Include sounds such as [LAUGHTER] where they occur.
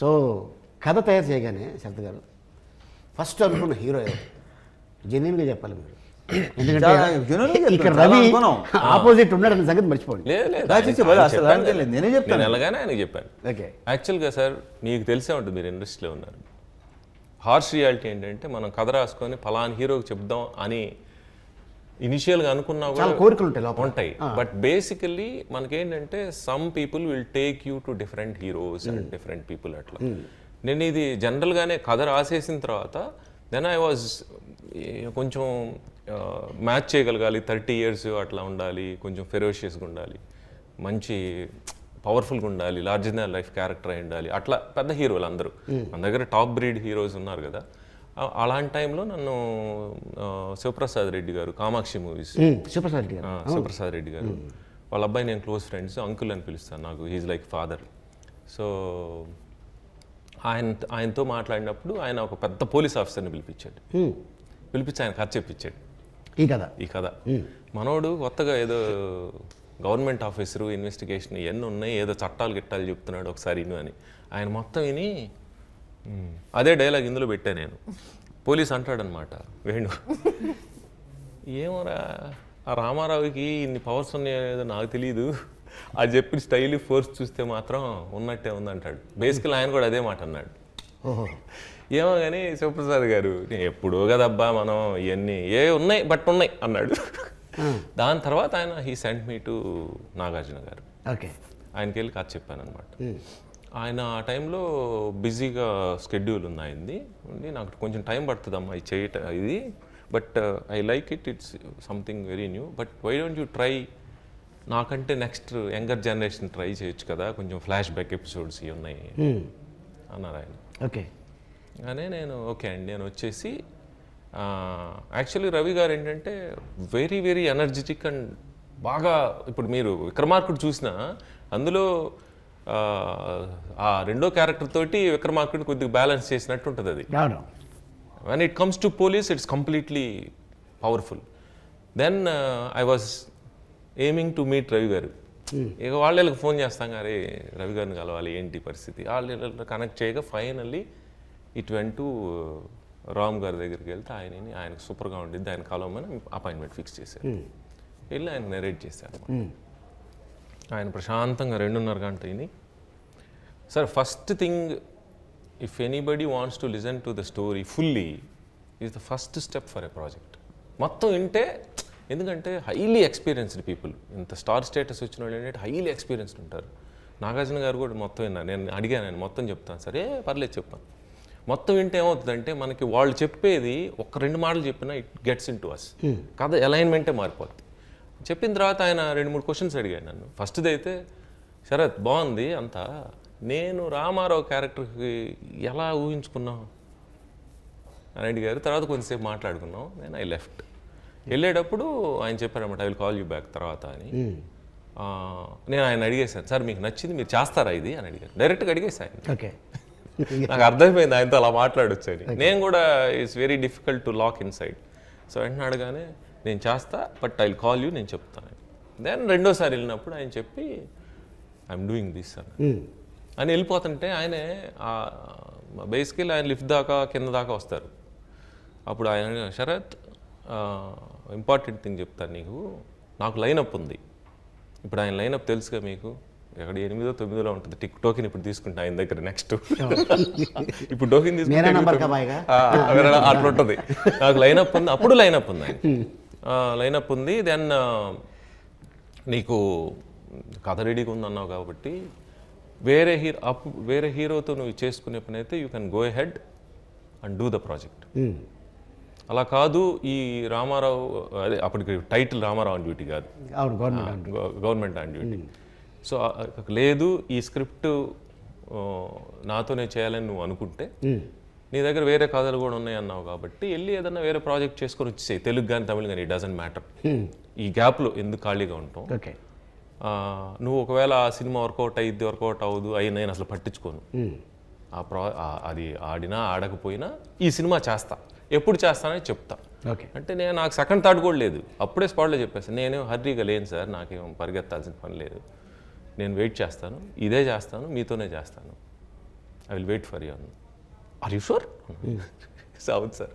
So కథ తయారు చేయగానే శరత్ గారు ఫస్ట్ అనుకున్న హీరో ఎవరు జెన్యున్గా చెప్పాలి మీరు ఎందుకంటే ఇక్కడ రవి. ఆపోజిట్ ఉన్నాడన్న సంగతి మర్చిపోండి. నేనే చెప్తాను. ఆయనకి చెప్పాను ఓకే యాక్చువల్గా సార్ మీకు తెలిసే ఉంటుంది మీరు ఇండస్ట్రీలో ఉన్నారు హార్ష్ రియాలిటీ ఏంటంటే మనం కథ రాసుకొని ఫలానా హీరోకి చెప్దాం అని ఇనిషియల్గా అనుకున్నా కూడా కోరికలు ఉంటాయి. ఉంటాయి బట్ బేసికల్లీ మనకేంటంటే some people will take you to different heroes and different people అట్లా నేను ఇది జనరల్గానే కథ రాసేసిన తర్వాత దెన్ ఐ వాజ్ కొంచెం మ్యాచ్ చేయగలగాలి. థర్టీ ఇయర్స్ అట్లా ఉండాలి కొంచెం ఫెరోషియస్గా ఉండాలి. మంచి పవర్ఫుల్గా ఉండాలి లార్జర్ దాన్ లైఫ్ క్యారెక్టర్ అయి ఉండాలి. అట్లా పెద్ద హీరోలు అందరూ. మన దగ్గర టాప్ బ్రీడ్ హీరోస్ ఉన్నారు కదా. అలాంటి టైంలో నన్ను శివప్రసాద్ రెడ్డి గారు కామాక్షి మూవీస్. సూపర్ రెడ్డి గారు. శివప్రసాద్ రెడ్డి గారు. వాళ్ళ అబ్బాయి నేను క్లోజ్ ఫ్రెండ్స్ అంకుల్ అని పిలుస్తాను నాకు. హీజ్ లైక్ ఫాదర్ సో ఆయన ఆయనతో మాట్లాడినప్పుడు ఆయన ఒక పెద్ద పోలీస్ ఆఫీసర్ని పిలిపించాడు. పిలిపించి ఆయన కథ చెప్పించాడు ఈ కథ? ఈ కథ. మనోడు కొత్తగా ఏదో గవర్నమెంట్ ఆఫీసరు ఇన్వెస్టిగేషన్ ఇవన్నీ ఉన్నాయి ఏదో చట్టాలు గిట్టాలు చెప్తున్నాడు ఒకసారి అని. ఆయన మొత్తం విని. అదే డైలాగ్ ఇందులో పెట్టా నేను. పోలీస్ అంటాడనమాట వేణు. ఏమోరా ఆ రామారావుకి ఇన్ని పవర్స్ ఉన్నాయో నాకు తెలియదు అది చెప్పిన స్టైల్ ఫోర్స్ చూస్తే మాత్రం ఉన్నట్టే ఉందంటాడు. బేసికల్ ఆయన కూడా అదే మాట అన్నాడు. ఏమో కానీ శివప్రసాద్ గారు "నేను ఎప్పుడో కదబ్బా మనం ఇవన్నీ ఏ ఉన్నాయి బట్ ఉన్నాయి అన్నాడు. దాని తర్వాత ఆయన he sent me to Nagarjuna garu. Okay. ఆయనకి వెళ్ళి కథ చెప్పాను అనమాట ఆయన ఆ టైంలో బిజీగా స్కెడ్యూల్ ఉంది ఆయనది ఉంది నాకు కొంచెం టైం పడుతుందమ్మా ఇది చేయట ఇది. But I like it it's something very new but why don't you try నాకంటే నెక్స్ట్ యంగర్ జనరేషన్ ట్రై చేయొచ్చు కదా. కొంచెం ఫ్లాష్ బ్యాక్ ఎపిసోడ్స్ ఇవి ఉన్నాయి అన్నారు ఆయన. ఓకే అనే నేను ఓకే అండి. నేను వచ్చేసి యాక్చువల్లీ రవి గారు ఏంటంటే వెరీ వెరీ ఎనర్జెటిక్ అండ్ బాగా ఇప్పుడు మీరు విక్రమార్కుడు చూసినా అందులో ఆ, రెండో క్యారెక్టర్ తోటి విక్రమార్కుడు కొద్దిగా బ్యాలెన్స్ చేసినట్టు ఉంటుంది అది. When it comes to police it's completely powerful then I was aiming to meet Ravi garu. ఇక వాళ్ళకి ఫోన్ చేస్తాం గారే రవి గారిని కలవాలి ఏంటి పరిస్థితి? వాళ్ళు కనెక్ట్ చేయగా finally it went to Ram గారి దగ్గరికి వెళ్తే ఆయనని ఆయనకు సూపర్గా ఉండిద్ది ఆయన కలవమని అపాయింట్మెంట్ ఫిక్స్ చేశారు. వెళ్ళి ఆయన నెరేట్ చేశారు ఆయన ప్రశాంతంగా రెండున్నర గంట విని sir first thing if anybody wants to listen to the story fully is the first step for a project మొత్తం వింటే ఎందుకంటే హైలీ ఎక్స్పీరియన్స్డ్ పీపుల్ ఇంత స్టార్ స్టేటస్ వచ్చిన వాళ్ళు ఏంటంటే హైలీ ఎక్స్పీరియన్స్డ్ ఉంటారు. నాగార్జున గారు కూడా మొత్తం విన్నాను నేను అడిగాను నేను మొత్తం చెప్తాను. సరే పర్లేదు చెప్తాను. మొత్తం వింటే ఏమవుతుందంటే మనకి వాళ్ళు చెప్పేది ఒక రెండు మాటలు చెప్పినా it gets into us కథ అలైన్మెంటే మారిపోద్ది. చెప్పిన తర్వాత ఆయన రెండు మూడు క్వశ్చన్స్ అడిగాను నన్ను. ఫస్ట్ది అయితే శరత్ బాగుంది అంతా. నేను రామారావు క్యారెక్టర్కి ఎలా ఊహించుకున్నావు? అని అడిగారు. తర్వాత కొంచెంసేపు మాట్లాడుకున్నాం. నేను ఐ లెఫ్ట్ వెళ్ళేటప్పుడు ఆయన చెప్పారన్నమాట I will call you back తర్వాత అని. నేను ఆయన అడిగేశాను సార్ మీకు నచ్చింది మీరు చేస్తారా ఇది? అని అడిగాను. డైరెక్ట్గా అడిగేసాను ఆయన. ఓకే. [LAUGHS] నాకు అర్థమైపోయింది ఆయనతో అలా మాట్లాడొచ్చు అని నేను కూడా it's very difficult to lock inside so వెంటనే అడగానే నేను చేస్తా బట్ ఐ కాల్ యూ నేను చెప్తాను దెన్ రెండోసారి వెళ్ళినప్పుడు ఆయన చెప్పి ఐఎమ్ డూయింగ్ దిస్ అని అని వెళ్ళిపోతుంటే ఆయనే బేసికలీ ఆయన లిఫ్ట్ దాకా కింద దాకా వస్తారు. అప్పుడు ఆయన శరత్ ఇంపార్టెంట్ థింగ్ చెప్తాను నీకు. నాకు లైనప్ ఉంది. ఇప్పుడు ఆయన లైనప్ తెలుసుగా మీకు. ఎక్కడ ఎనిమిదో తొమ్మిదిలో ఉంటుంది. టిక్ టోకెన్ ఇప్పుడు తీసుకుంటా ఆయన దగ్గర నెక్స్ట్ [LAUGHS] ఇప్పుడు టోకెన్ తీసుకుంటే అట్లా ఉంటుంది. నాకు లైనప్ ఉంది. అప్పుడు లైనప్ ఉంది ఆయన లైనప్ ఉంది. దెన్ నీకు కథ రెడీగా ఉంది అన్నావు కాబట్టి వేరే హీరో అప్ వేరే హీరోతో నువ్వు చేసుకునే పని అయితే you can go head and do the project అలా కాదు ఈ రామారావు అదే అప్పటికి టైటిల్ రామారావు ఆన్ డ్యూటీ కాదు. గవర్నమెంట్ గవ- గవర్నమెంట్ ఆన్ డ్యూటీ సో లేదు ఈ స్క్రిప్ట్ నాతోనే చేయాలని నువ్వు అనుకుంటే నీ దగ్గర వేరే కథలు కూడా ఉన్నాయి అన్నావు కాబట్టి వెళ్ళి ఏదన్నా వేరే ప్రాజెక్ట్ చేసుకొని వచ్చేసాయి తెలుగు కానీ తమిళ కానీ డజంట్ మ్యాటర్ ఈ గ్యాప్లో ఎందుకు ఖాళీగా ఉంటాం ఓకే నువ్వు ఒకవేళ ఆ సినిమా వర్కౌట్ అయ్యిద్ది వర్కౌట్ అవ్వదు అయి నేను అసలు పట్టించుకోను. ఆ ప్రా అది ఆడినా ఆడకపోయినా ఈ సినిమా చేస్తా. ఎప్పుడు చేస్తానని చెప్తా. ఓకే అంటే నేను నాకు సెకండ్ థాట్ కూడా లేదు. అప్పుడే స్పాట్లో చెప్పేస్తాను నేనేం హర్రీగా లేను సార్ నాకేం పరిగెత్తాల్సిన పని లేదు. నేను వెయిట్ చేస్తాను. ఇదే చేస్తాను మీతోనే చేస్తాను. I will wait for you అన్న. ఆర్ యూ షూర్ అవును సార్